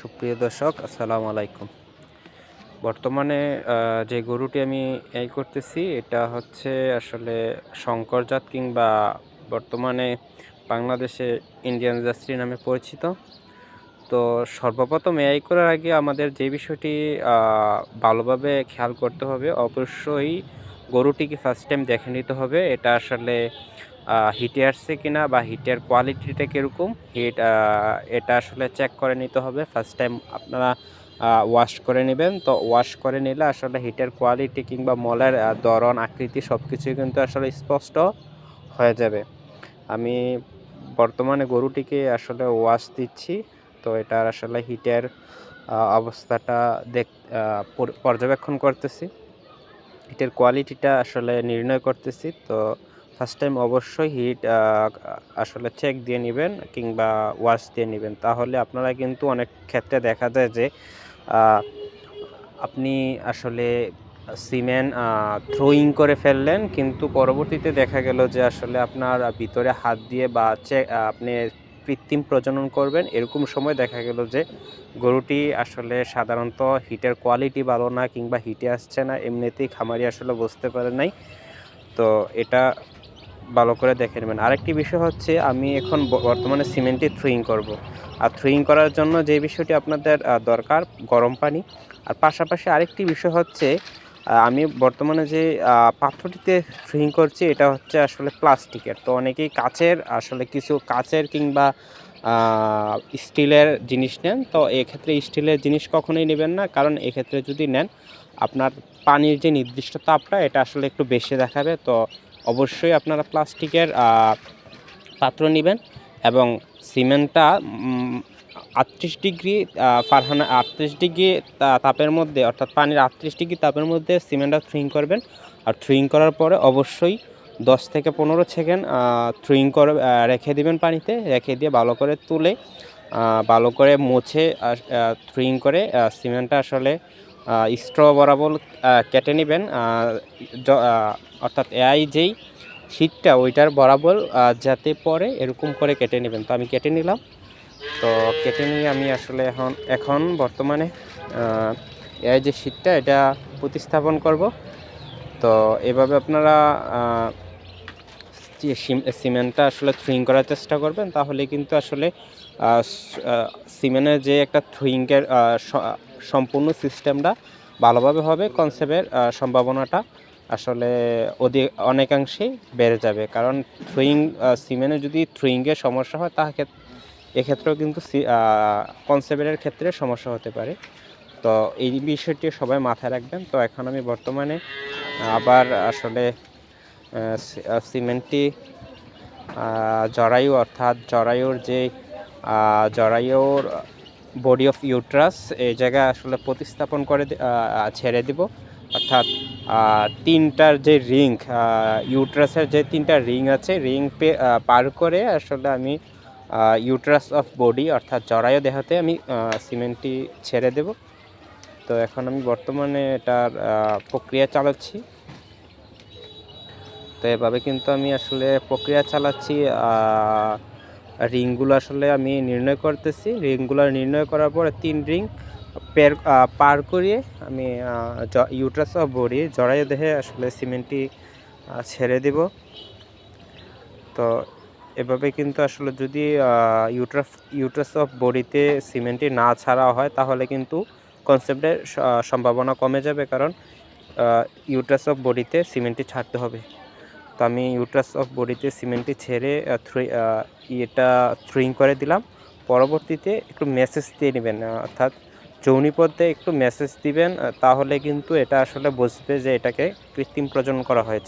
সুপ্রিয় দর্শক, আসসালামু আলাইকুম। বর্তমানে যে গরুটি আমি এই করতেছি, এটা হচ্ছে আসলে শঙ্করজাত কিংবা বর্তমানে বাংলাদেশে ইন্ডিয়ান জার্সি নামে পরিচিত। তো সর্বপ্রথম এআই করার আগে আমাদের যে বিষয়টি ভালোভাবে খেয়াল করতে হবে, অবশ্যই গরুটিকে ফার্স্ট টাইম দেখে নিতে হবে। এটা আসলে হিটে আসছে কিনা বা হিটের কোয়ালিটিটা কীরকম হিট এটা আসলে চেক করে নিতে হবে। ফার্স্ট টাইম আপনারা ওয়াশ করে নেবেন। তো ওয়াশ করে নিলে আসলে হিটের কোয়ালিটি কিংবা মলের ধরন, আকৃতি সব কিছুই কিন্তু আসলে স্পষ্ট হয়ে যাবে। আমি বর্তমানে গরুটিকে আসলে ওয়াশ দিচ্ছি। তো এটার আসলে হিটের অবস্থাটা দেখ পর্যবেক্ষণ করতেছি। হিটের কোয়ালিটিটা আসলে নির্ণয় করতেছি। তো ফার্স্ট টাইম অবশ্যই হিট আসলে চেক দিয়ে নেবেন কিংবা ওয়াশ দিয়ে নেবেন। তাহলে আপনারা কিন্তু অনেক ক্ষেত্রে দেখা যায় যে আপনি আসলে সিমেন্ট থ্রোয়িং করে ফেললেন কিন্তু পরবর্তীতে দেখা গেল যে আসলে আপনার ভিতরে হাত দিয়ে বা চেক আপনি কৃত্রিম প্রজনন করবেন। এরকম সময় দেখা গেল যে গরুটি আসলে সাধারণত হিটের কোয়ালিটি ভালো না কিংবা হিটে আসছে না। এমনিতেই খামারি আসলে বুঝতে পারে নাই। তো এটা ভালো করে দেখে নেবেন। আরেকটি বিষয় হচ্ছে, আমি এখন বর্তমানে সিমেন্টে থ্রুইং করব। আর থ্রুইং করার জন্য যে বিষয়টি আপনাদের দরকার, গরম পানি। আর পাশাপাশি আরেকটি বিষয় হচ্ছে আমি বর্তমানে যে পাত্রটিতে থ্রুইং করছি, এটা হচ্ছে আসলে প্লাস্টিকের। তো অনেকেই কাচের, আসলে কিছু কাচের কিংবা স্টিলের জিনিস নেন। তো এক্ষেত্রে স্টিলের জিনিস কখনোই নেবেন না। কারণ এক্ষেত্রে যদি নেন, আপনার পানির যে নির্দিষ্ট তাপটা, এটা আসলে একটু বেশি দেখাবে। তো অবশ্যই আপনারা প্লাস্টিকের পাত্র নেবেন এবং সিমেন্টটা আটত্রিশ ডিগ্রি ফারহানা, আটত্রিশ ডিগ্রি তাপের মধ্যে, অর্থাৎ পানির আটত্রিশ ডিগ্রি তাপের মধ্যে সিমেন্টটা থ্রুইং করবেন। আর থ্রুইং করার পরে অবশ্যই দশ থেকে পনেরো সেকেন্ড থ্রুইং করে রেখে দিবেন পানিতে, রেখে দিয়ে ভালো করে তুলে ভালো করে মুছে থ্রুইং করে সিমেন্টটা আসলে স্ট্র বরাবর কেটে নেবেন। অর্থাৎ এআই যেই শীতটা ওইটার বরাবর যাতে পরে এরকম করে কেটে নেবেন। তো আমি কেটে নিলাম। তো কেটে নিয়ে আমি আসলে এখন এখন বর্তমানে এআই যে শীতটা এটা প্রতিস্থাপন করব। তো এভাবে আপনারা সিমেন্টটা আসলে থ্রুইং করার চেষ্টা করবেন, তাহলে কিন্তু আসলে সিমেন্টের যে একটা থ্রুইংয়ের সম্পূর্ণ সিস্টেমটা ভালোভাবে হবে কনসেপ্টের সম্ভাবনাটা আসলে অধিক অনেকাংশেই বেড়ে যাবে। কারণ থ্রুইং সিমেন্টে যদি থ্রুইংয়ের সমস্যা হয় তাকে এক্ষেত্রেও কিন্তু কনসেপ্টের ক্ষেত্রে সমস্যা হতে পারে। তো এই বিষয়টি সবাই মাথায় রাখবেন। তো এখন আমি বর্তমানে আবার আসলে সিমেন্টটি জরায়ু অর্থাৎ জরায়ুর যে জরায়ুর বডি অফ ইউট্রাস এই জায়গায় আসলে প্রতিস্থাপন করে ছেড়ে দিব। অর্থাৎ তিনটার যে রিং ইউট্রাসের যে তিনটা রিং আছে, রিং পার করে আসলে আমি ইউট্রাস অফ বডি অর্থাৎ জরায়ু দেহতে আমি সিমেন্টটি ছেড়ে দেব। তো এখন আমি বর্তমানে এটার প্রক্রিয়া চালাচ্ছি। তো এভাবে কিন্তু আমি আসলে প্রক্রিয়া চালাচ্ছি রিংগুলো আসলে আমি নির্ণয় করতেছি। রিংগুলো নির্ণয় করার পরে তিন রিং পের পার করিয়ে আমি ইউট্রাস বডি জড়াই দেহে আসলে সিমেন্টটি ছেড়ে দিব। তো এভাবে কিন্তু আসলে যদি ইউট্রাস ইউট্রাস অফ বডিতে সিমেন্টটি না ছাড়া হয় তাহলে কিন্তু কনসেপ্টের সম্ভাবনা কমে যাবে। কারণ ইউট্রাস অফ বডিতে সিমেন্টটি ছাড়তে হবে। তো আমি ইউট্রাস অফ বডিতে সিমেন্টটি ছেড়ে আহ, থ্রি আহ, এটা থ্রুইং করে দিলাম। পরবর্তীতে একটু মেসেজ দিয়ে নেবেন অর্থাৎ যৌনিপথে একটু মেসেজ দিবেন তাহলে কিন্তু এটা আসলে বুঝবে যে এটাকে কৃত্রিম প্রজনন করা হয়েছে।